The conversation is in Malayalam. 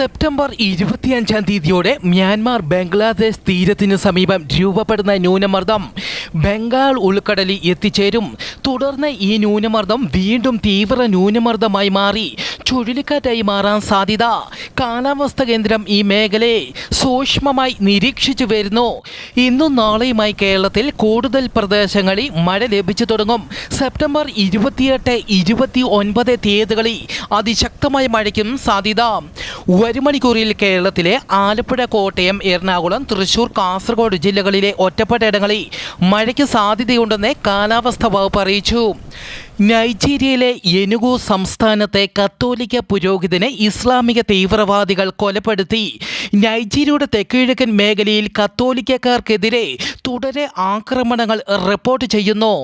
സെപ്റ്റംബർ ഇരുപത്തിയഞ്ചാം തീയതിയോടെ മ്യാൻമാർ ബംഗ്ലാദേശ് തീരത്തിന് സമീപം രൂപപ്പെടുന്ന ന്യൂനമർദ്ദം ബംഗാൾ ഉൾക്കടലിൽ എത്തിച്ചേരും. തുടർന്ന് ഈ ന്യൂനമർദ്ദം വീണ്ടും തീവ്ര ന്യൂനമർദ്ദമായി മാറി. ചുഴലിക്കാറ്റായി മാറാൻ സാധ്യത. കാലാവസ്ഥ കേന്ദ്രം ഈ മേഖലയെ സൂക്ഷ്മമായി നിരീക്ഷിച്ചു വരുന്നു. ഇന്നും നാളെയുമായി കേരളത്തിൽ കൂടുതൽ പ്രദേശങ്ങളിൽ മഴ ലഭിച്ചു തുടങ്ങും. സെപ്റ്റംബർ ഇരുപത്തിയെട്ട് ഇരുപത്തി ഒൻപത് തീയതികളിൽ അതിശക്തമായ മഴയ്ക്കും സാധ്യത. ഒരു മണിക്കൂറിൽ കേരളത്തിലെ ആലപ്പുഴ കോട്ടയം എറണാകുളം തൃശൂർ കാസർഗോഡ് ജില്ലകളിലെ ഒറ്റപ്പെട്ട ഇടങ്ങളിൽ മഴയ്ക്ക് സാധ്യതയുണ്ടെന്ന് കാലാവസ്ഥാ വകുപ്പ് അറിയിച്ചു. നൈജീരിയയിലെ എനുഗു സംസ്ഥാനത്തെ കത്തോലിക്ക പുരോഹിതനെ ഇസ്ലാമിക തീവ്രവാദികൾ കൊലപ്പെടുത്തി. നൈജീരിയയുടെ തെക്കുകിഴക്കൻ മേഖലയിൽ കത്തോലിക്കക്കാർക്കെതിരെ തുടരെ ആക്രമണങ്ങൾ റിപ്പോർട്ട് ചെയ്യുന്നു.